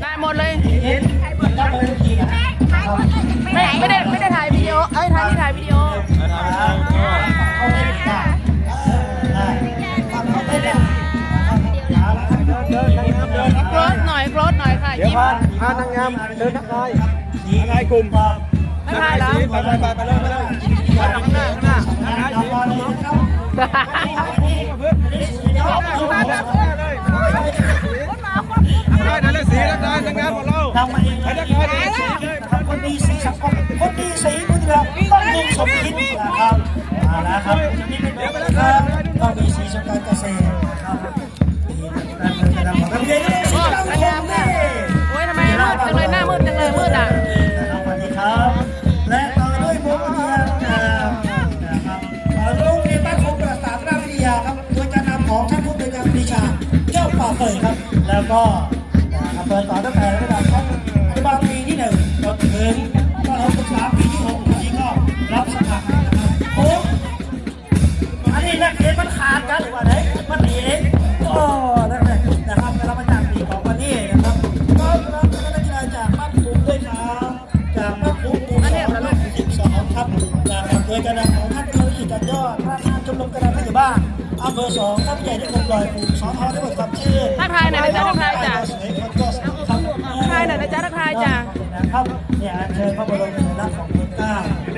ได้หมดเลย ไม่ไม่ได้ไม่ได้ถ่ายวิดีโอ เอ้ยถ่ายที่ถ่ายวิดีโอ โคลดหน่อยโคลดหน่อยค่ะเดี๋ยวยิ้มพาพานางงามเดินทักทายทักทายกลุ่มไม่ถ่ายแล้วไปไปไปไปเลยไปเลยข้างหน้าข้างหน้า นางงามของเราทำมาเองไปทักทายสีเลยคนดีสีสังคมคนดีสีบุญเรืองต้องยิงสมคิดนะครับมาแล้วครับนี่เป็นเรื่องครับต้องมีสีสงการเกษตรครับดีนะครับระเบียบสีสังนางคมมค่ะนี่โอ้ยทำไมมืดจังเลยหน้ามืดจังเลยมืดอะสวัสดีครับ และต่อด้วยมุกเรียนะครับโรงเรียนบ้านคงประสาทราชวิทยาครับโดยการนำของท่านผู้บริการปรีชาเจ้าป่าเผยครับ แล้วก็นะครับเปิดต่อตั้งแต่ นะครับโดยการนำของท่านเป็นผู้จัดยอดประธานชมรมกระดานผู้ใหญ่บ้านอำเภอสองท่านผู้ใหญ่ได้คงลอยหมู่สองทอได้หมดครับชื่อทักทายหน่อยนะจ๊ะทักทายจ้ะทัทักทายหน่อยนะจ๊ะทักทายจ้ะครับเนี่ยเชิญพระบรมสัญลักษณ์ของพระเจ้าแ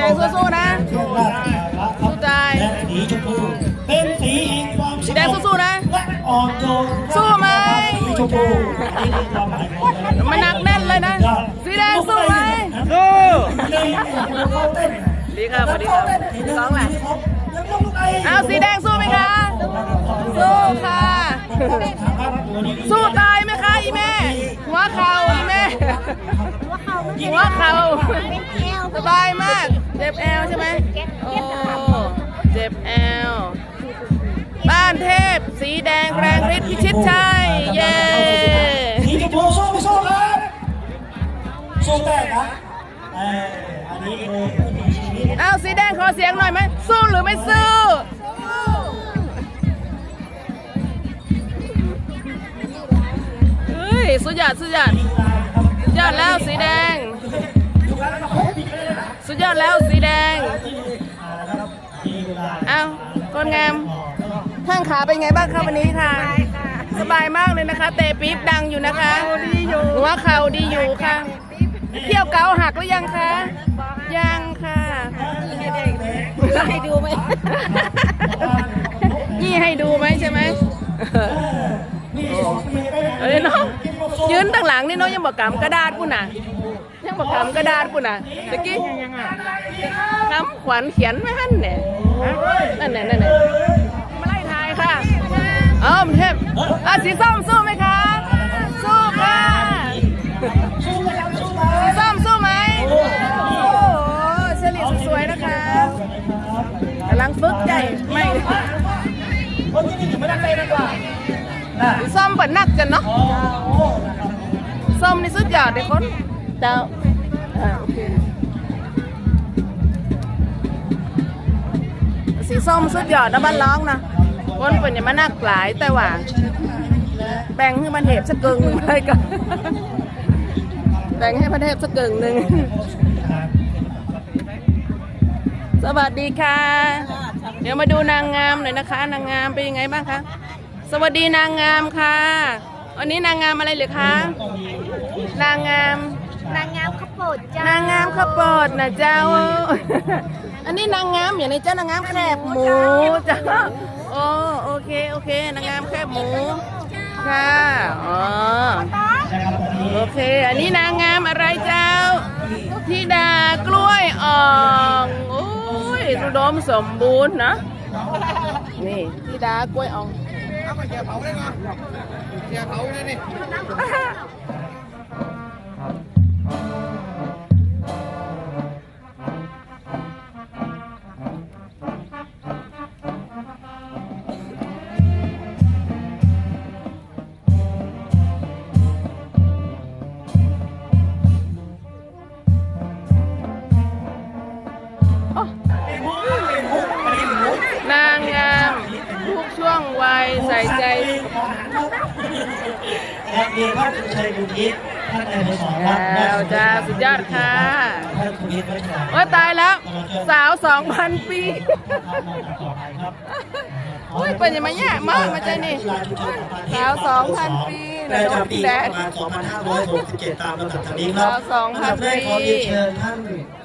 ดงสู้ๆนะช่วงราชการละสู้ใจและสีชมพูเป็นสีแห่งความสีแดงสู้ๆนะและอ่อนโยนสู้ไหมสีชมพูนี่คือความหมายของมันหนักแน่นเลยนะสีแดงสู้ไหม ดีค่ะสวัสดีค่ะร้องแหละเอาสีแดงสู้ไหมคะสู้ค่ะ สู้ตายไหมคะอีแม่หัวเข่าอีแม่หัวเข่าสบายมากเจ็บแอลใช่ไหมโอ้เจ็บแอลบ้านเทพ สีแดงแรงฤทธิ์พิชิตชัยเย้สีชมพูสู้ไม่สู้ครับสู้แต่ครับเอออันนี้คือวิถีชีวิต เอาสีแดงขอเสียงหน่อยไหมสู้หรือไม่สู้ เฮ้ย สุดยอดสุดยอดสุดยอดแล้วสีแดง สุดยอดแล้วสีแดง เอาคนงามข้างขาเป็นไงบ้างคะวันนี้ค่ะ สบายมากเลยนะคะ เตะปี๊บดังอยู่นะคะหัวเข่าดีอยู่ค่ะ เที่ยวเกาหักหรือยังคะ ยังค่ะ ให้ดูไหมยี่ให้ดูไหมใช่ไหมเอ้ยเนาะยืนตั้งหลังนี่เนาะยังบอกกำกระดาษปุ่นน่ะ ยังบอกกำกระดาษปุ่นน่ะตะกี้คำขวัญเขียนไม่หันเนี่ยนั่นน่ะนั่นน่ะมาไล่ทายค่ะเอ้ามันเทพอะสีส้มสู้ไหมคะ สู้ค่ะ เฉลี่ยสวยๆนะคะกำลังฝึกใหญ่ไม่คนที่นี่ถึงไม่ได้เลยดีกว่านะส้มเปิดนักกันเนาะโอ้นะครับส้มนี่สุดยอดเลยคนเจ้าอ่าโอเคสีส้มสุดยอดนะบ้านร้องนะคนเป็นอย่ามานักหลายแต่ว่า แบ่งให้มันเทพสักกึ่งหนึ่งเลยกัน แบ่งให้ประเทศสักกึ่งหนึ่ง สวัสดีค่ะ เดี๋ยวมาดูนางงามหน่อยนะคะ นางงามเป็นยังไงบ้างคะ สวัสดีนางงามค่ะ วันนี้นางงามอะไรเหรือคะ นางงาม นางงามข้าวโพดจ้านางงามข้าวโพดนะเจ้า อันนี้นางงามอย่างในเจ้านางงามแคบหมูจ้าโอ้โอเคโอเคนางงามแคบหมู ค่ะ อ๋อ โอเค อันนี้นางงามอะไรเจ้าธิดากล้วยอ่องโอ้ยรุดมสมบูรณ์นะ นี่ธิดากล้วยอ่องเอามาเจียเผาได้ไหมทุกช่วงวัยใส่ใท่าคุณชัยคุณทิพย์ท่านนายสอนครับแล้วจ้าสุดยอดค่ะท่านคุณทิพย์วัชราโอ้ตายแล้ว สาวสองพันปีโอ้ยเป็นยังไงเนี่ยมากมาใจนี่สาว2,000ปีประจำปีแดประมาณ2567 ตามลำดับทางนี้ครับสาว2,000อันดับแรกขอเรียนเชิญท่าน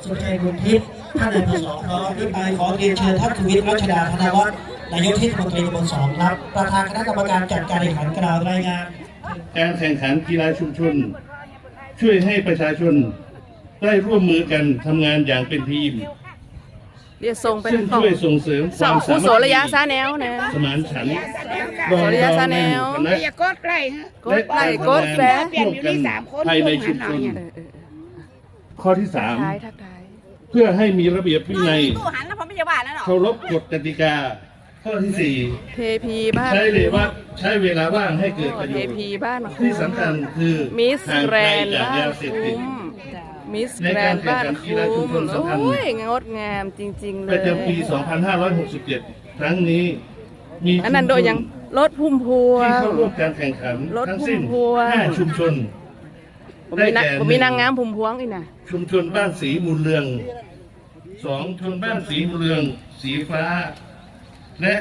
สุชัยคุณทิพย์ท่านนายกสองครับที่ไปขอเรียนเชิญท่านทวิทย์รัชดาธนวัฒน์นายกเทศมนตรีตำบลสองครับ ประธานคณะกรรมการจัดการแข่งขันกล่าวรายงาน การแข่งขันกีฬาชุมชน ช่วยให้ประชาชนได้ร่วมมือกันทำงานอย่างเป็นทีม เดี๋ยวส่งเป็นซึ่งกล่องช่วยส่งเสริมคสอวางมครูสาโสมัคระยะคีซาแนวนะ สมานฉันท์โสระยะซาแนวคณะอย่ากดไล่ฮะ กดไลค์กดแชร์เปลี่ยนอยู่นี่สามคนภายในชุมชนเออเออข้อที่สามท้ายทักทาย เพื่อให้มีระเบียบวินัย ตู้หันแล้วผมไม่จะว่าแล้วหรอเคารพกฎกติกา ข้อที่สี่เทพีบ้านใช้เวลาใช้เวลาว่างให้เกิดประโยเทชน์พีบ้านที่สำคัญคือมิสห่างแกรไกลนจากบ้านยาเสพติด คุ้มมิสในแกรการนแข่งบ้านขันกีฬาชุคุ้มมชนสัมพันธ์โอ้ยงดงามจริง ๆ เลปยระจำปี 2567 ครั้งนี้ มีอันนั้นโดยยังรถพุ่มพวที่ง เข้าร่วมการแข่งขันรถทั้งสิ้นพุ่มพวง5ชุมชน ผมมีนะผมมีนางงามพุ่มพวงอีกนะ ชุมชนบ้านสีมูลเรืองสองชุมชนบ้านสีมูลเรือง สีฟ้า และ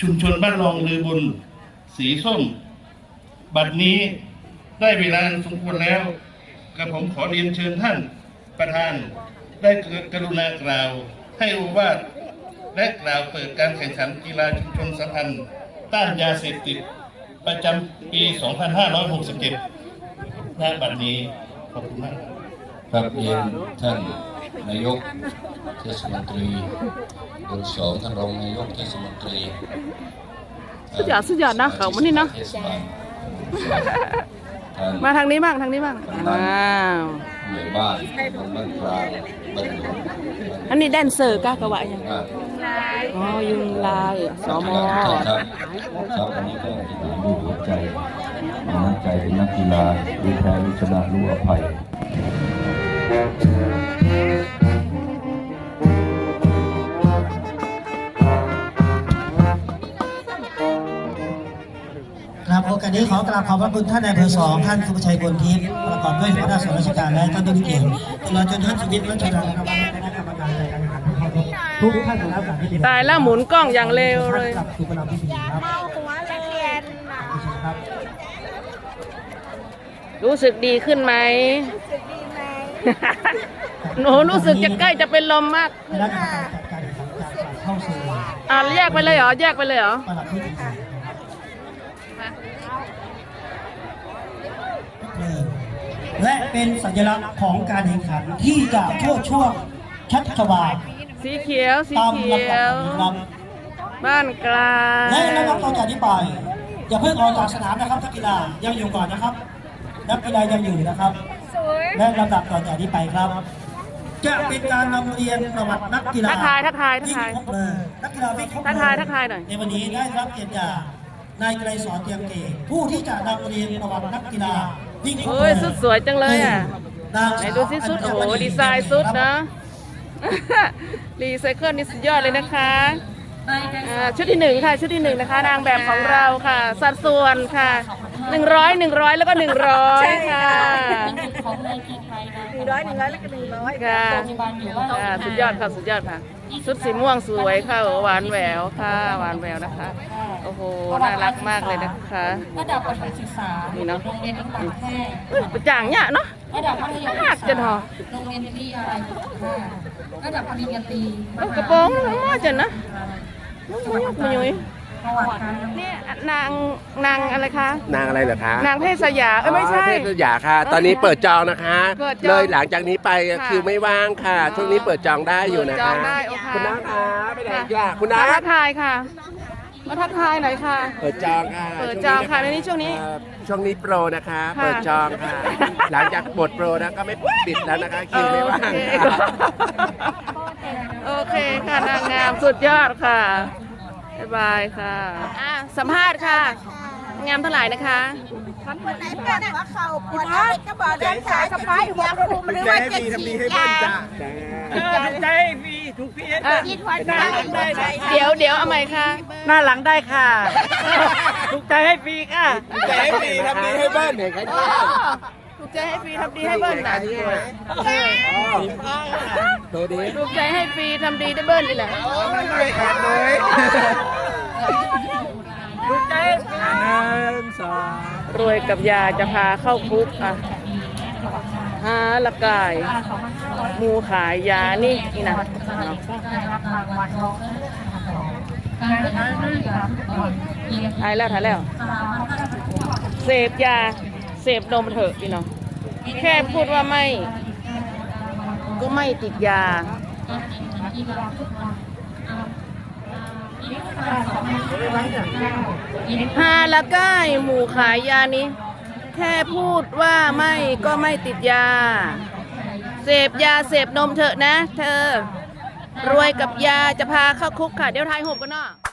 ชุมชนบ้านรองลือบุญสีส้ม บัดนี้ได้เวลาสมควรแล้วกระผมขอเรียนเชิญท่านประธาน ได้กรุณากล่าว ให้โอวาทและกล่าวเปิดการแข่งขันกีฬาชุมชนสัมพันธ์ต้านยาเสพติด ประจำปี 2567ณบัดนี้ขอบคุณมากครับครับเรียนท่าน นายกเทศมนตรีบนสองท่านรองนายกเทศมนตรีสุดยอดสุดยอดนะเขาวันนี้เนาะเทศบาลท่านมาทางนี้บ้างทางนี้บ้างว้าวหน่วยบ้านบ้านกลางบ้านหลวงอันนี้แดนเซอร์กากะวะยังบ้านอ๋อยุงลายสมท่านครับครับอันนี้ก็ที่ดูหัวใจมีน้ำใจเป็นนักกีฬารู้แพ้รู้ชนะรู้อภัย นี้ขอกราบขอบพระคุณท่านนายอำเภอสองท่านสุภชัยบุญทิพย์ประกอบด้วยหัวหน้าส่วนราชการและท่านผู้มีเกียรติตลอดจนท่านชีวิตรัชดานะครับคณะกรรมการจัดการแข่งขันทุกท่านทุกท่านนะครับที่เป็นตายแล้วหมุนกล้องอย่างเร็วเลยกับสุพรรณพิธีครับเมาหัวเลยเรียนน่ะครับรู้สึกดีขึ้นไหมสึกดีไหมหนูรู้สึกจะใกล้จะเป็นลมมากคณะกรรมการจัดการแข่งขันจากฝ่ายเข้าสู่อะแยกไปเลยเหรอแยกไปเลยเหรอ ประหลัดพิธีครับ และเป็นสัญลักษณ์ของการแข่งขันที่จะช่วช่วงชัชวาลสีเขียว สีตามเขีลำยดับวนี้ครับบ้านกลางและนะครับต่อจากนี้ไปอย่าเพิ่งออกจากสนามนะครับนักกีฬายังอยู่ก่อนนะครับ นักกีฬายังอยู่นะครับสวยและลำดับต่อจากนี้ไปครับ จะเป็นการนำเรียนประวัตินักกีฬาทักทายทักทายทักวิ่งทายครบเลยนักกีฬาวิ่งครบทักทายทักทายหน่อย ในวันนี้ได้รับเกียรติจากนายไกรสอนเตรียมเกตผู้ที่จะนำเรียนประวัตินักกีฬา วิ่งครบโอ้ยสุดสวยจังเลยอะ นางไหนสาวดูสิสุดโอ้โหดีไซน์สุดนะ รีไซเคิลนี่สุดยอดเลยนะคะอ่าชุดที่หนึ่งค่ะ ชุดที่หนึ่งนะคะ นางแบบของเราค่ะ สัดส่วนค่ะหนึ่งร้อยหนึ่งร้อยแล้วก็หนึ่งร้อยค่ะหนึ่ งร้อยหนึ่งร้อยแล้วก็หนึ่งร้อยค่ะค่ะสุดยอดค่ะสุดยอดค่ะ ชุดสีม่วงสวยค่ะหวานแหววค่ะหวานแหววนะคะ โอ้โหน่ารักมากเลยนะคะระดับประถมศึกษานี่เนาะโรงเรียนปากแพร่อุ้ยประจ่างเนี่ยเนาะระดับมัธยมหักจะศึกเถษาอะโรงเรียนวิทยาลัยปากแพร่ระดับปริญญาตรีเอากระโปรงมันมาจังนะมันยุยมันยุยประวัติการดำเนินเนี่ยนางนางอะไรคะ นางอะไรเหรอคะนางเพศสยาเอ้ยไม่ใช่ อ๋อเทพสยาค่ะ ตอนนี้เปิดจองนะคะ เปิดจองเลยหลังจากนี้ไปค่ะ คิวไม่ว่างค่ะ ช่วงนี้เปิดจองได้อยู่นะจอคะงได้โอเคคุณน้าคะไปไหนค่ะจ้ะคุณน้ามาทักทายค่ะ มาทักทายหน่อยค่ะ เปิดจองค่ะเปิดจองค่ะในนี้ช่วงนี้เอ่อช่วงนี้โปรนะคะ ค่ะเปิดจองค่ะ หลังจากหมดโปรนะก็ไม่ปิดแล้วนะคะคิวไม่ว่างโอเค ค่ะ โอเคค่ะนางงามสุดยอดค่ะ บ๊ายบายค่ะอะ สัมภาษณ์ค่ะ งามเท่าไหร่นะคะคนไหนเป็นหัวเข่าปวดอะไรก็บอกด้านซ้ายสะพายหัวคุมหรือว่าเจ็ดสียาใจมีถูกพี่อะคิดหัวใจเดี๋ยวเดี๋ยวเอาใหม่ค่ะ หน้าหลังได้ค่ะ ถูกใจให้ฟรีค่ะใจให้ฟรีทำดีให้เบิ้ลเห็นใครชอบ ถูกใจให้ฟรีทำดีให้เบิ้ลนะโตดีถูกใจให้ฟรีทำดีได้เบิ้ลนี่แหละไม่ขาดเลยลูกใจหนึ่งสองรวยกับยาจะพาเข้าคุกอะหาละกายมูขายยานี่นี่นะถ่ายแล้วถ่ายแล้ว เสพยา เสพนมเถอะพี่น้องแค่พูดว่าไม่ ก็ไม่ติดยาฮาละก้ายหมู่ขายยานี้ แค่พูดว่าไม่ก็ไม่ติดยา เสพยาเสพนมเถอะนะ เธอ รวยกับยาจะพาเข้าคุกค่ะ เดี๋ยวทายหบกันเนาะ